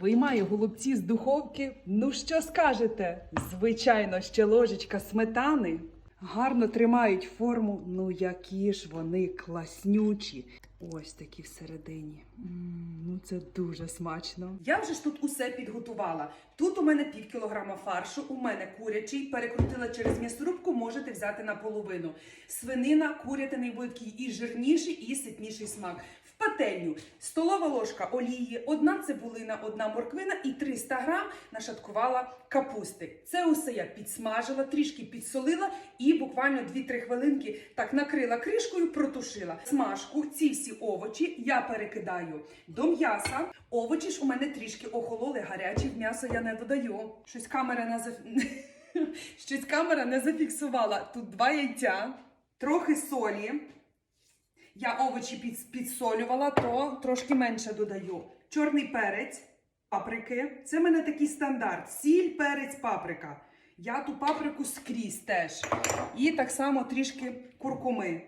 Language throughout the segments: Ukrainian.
Виймаю голубці з духовки. Ну що скажете? Звичайно, ще ложечка сметани. Гарно тримають форму. Ну які ж вони класнючі. Ось такі всередині. Ну це дуже смачно. Я вже ж тут усе підготувала. Тут у мене пів кілограма фаршу, у мене курячий, перекрутила через м'ясорубку, можете взяти наполовину. Свинина, курятиний буде такий і жирніший, і ситніший смак. Пательню столова ложка олії, одна цибулина, одна морквина і 300 грам нашаткувала капусти. Це усе я підсмажила, трішки підсолила і буквально 2-3 хвилинки так накрила кришкою, протушила. Смажку, ці всі овочі я перекидаю до м'яса. Овочі ж у мене трішки охололи, гарячі в м'ясо я не додаю. Щось камера не заф... Щось камера не зафіксувала. Тут два яйця, трохи солі. Я овочі під, підсолювала, то трошки менше додаю. Чорний перець, паприки. Це в мене такий стандарт. Сіль, перець, паприка. Я ту паприку скрізь теж. І так само трішки куркуми.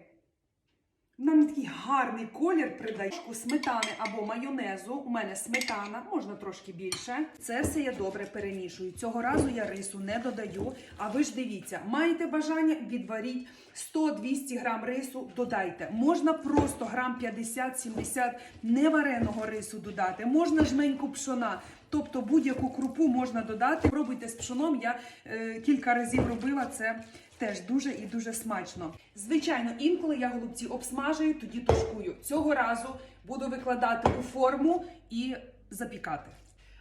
Нам такий гарний колір придає сметани або майонезу. У мене сметана, можна трошки більше. Це все я добре перемішую. Цього разу я рису не додаю. А ви ж дивіться, маєте бажання відваріть 100-200 грам рису, додайте. Можна просто грам 50-70 невареного рису додати. Можна жменьку пшона. Тобто будь-яку крупу можна додати. Пробуйте з пшоном. Я е, кілька разів робила це. Теж дуже і дуже смачно. Звичайно, інколи я голубці обсмажую, тоді тушкую. Цього разу буду викладати у форму і запікати.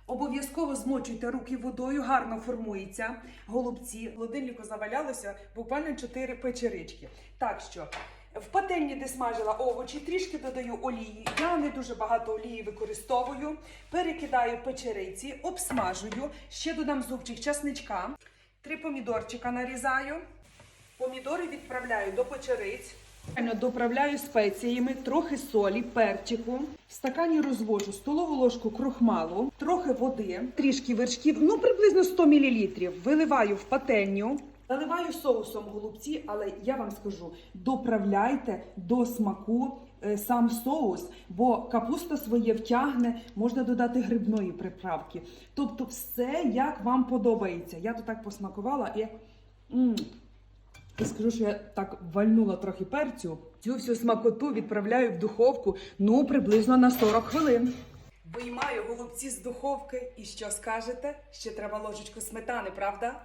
Обов'язково змочуйте руки водою, гарно формується голубці. В холодильнику завалялося буквально 4 печерички. Так що в пательні, де смажила овочі, трішки додаю олії. Я не дуже багато олії використовую. Перекидаю печериці, обсмажую. Ще додам зубчик часничка. Три помідорчика нарізаю. Помідори відправляю до печериць. Доправляю спеціями, трохи солі, перчику. В стакані розвожу столову ложку крохмалу, трохи води, трішки вершків, ну приблизно 100 мл. Виливаю в пательню. Заливаю соусом голубці, але я вам скажу: доправляйте до смаку е, сам соус, бо капуста своє втягне, можна додати грибної приправки. Тобто, все як вам подобається. Я то так посмакувала і. і скажу, що я так вальнула трохи перцю. Цю всю смакоту відправляю в духовку ну приблизно на 40 хвилин. Виймаю голубці з духовки. І що скажете? Ще треба ложечку сметани, правда?